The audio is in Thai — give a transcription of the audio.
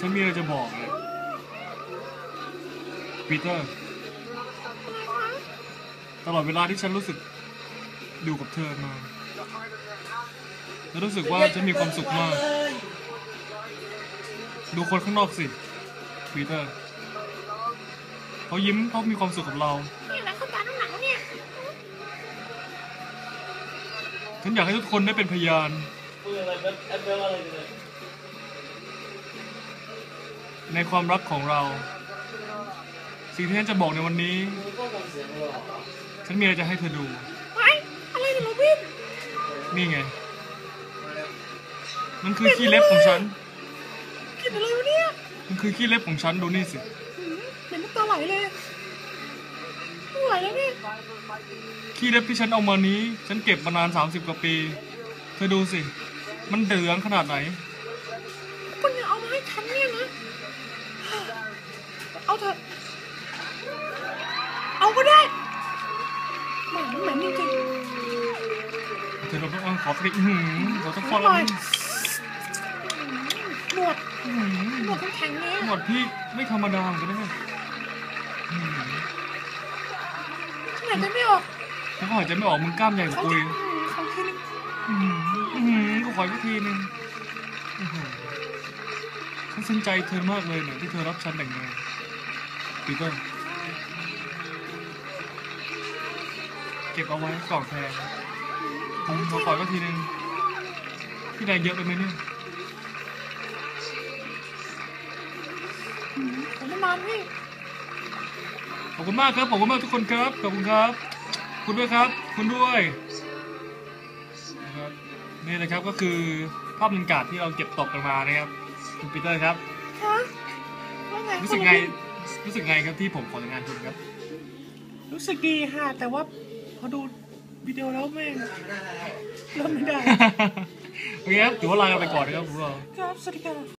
ฉันมีอะไรจะบอกเลยปีเตอร์ ตลอดเวลาที่ฉันรู้สึกอยู่กับเธอมาฉันรู้สึกว่าฉันมีความสุขมาก ดูคนข้างนอกสิปีเตอร์ เขายิ้มเขามีความสุขกับเรานี่แหละเขาตา ฉันอยากให้ทุกคนได้เป็นพยานพูดอะไรแบบแอปเปิลอะไรกันเลยในความรักของเรา สิ่งที่ฉันจะบอกในวันนี้มึงก็คงเสียงหรอฉันมีอะไรจะให้เธอดูไว้อะไรเนี่ยโรบินนี่ไง มันคือขี้เล็บของฉันกินอะไรวะเนี่ยมันคือขี้เล็บของฉันดูนี่สิ หืมเหม็นน้ำตาไหลเลย ไม่ไหวแล้วเนี่ยขี้เล็บที่ฉันเอามานี้ ฉันเก็บมานาน 30 กว่าปี เธอดูสิ มันเหลืองขนาดไหนคุณยังเอามาให้ฉันเนี่ยนะ เอาเถอะ เอาก็ได้เหม็นเหม็นจริงเธอต้องเอาขอสักทีอื้อหือขอสักฟองหน่อยหนวดอื้อหืหนอวดแข็งๆเลยหมดพี่ไม่ธรรมดาเหมือนกันนะเนี่ยอื้อ หือฉันหายใจไม่ออกฉันก็หายใจไม่ออกมึงกล้ามใหญ่กว่าเขากูจะอีกเขาทีนึงอื้อหืออื้อหือกูขออีกทีหนึงอื้อหือฉันสนใจเธอมากเลยเนี่ยที่เธอรับฉันแต่งงานปีเตอร์เก็บเอาไว้กล่องแทนผมขอขออีกทีหนึงพี่แดงเยอะไปไหมเนี่ยหืมขอน้ำมันพี่ ขอบคุณมากครับขอบคุณมากทุกคนครับขอบคุณครับ คุณด้วยครับ คุณด้วยนะครับนี่นะครับก็คือภาพบรรยากาศที่เราเก็บตกกันมานะครับคุณปีเตอร์ครับคะว่าไงรู้สึกไงรู้สึกไงครับที่ผมขอแต่งงานคุณครับ รู้สึกดีค่ะ แต่ว่าพอดูวิดีโอแล้วแม่งเริ่มไม่ได้โอเคครับถือว่าลากันไปก่อนนะครับพวกเราครับสวัสดีค่ะ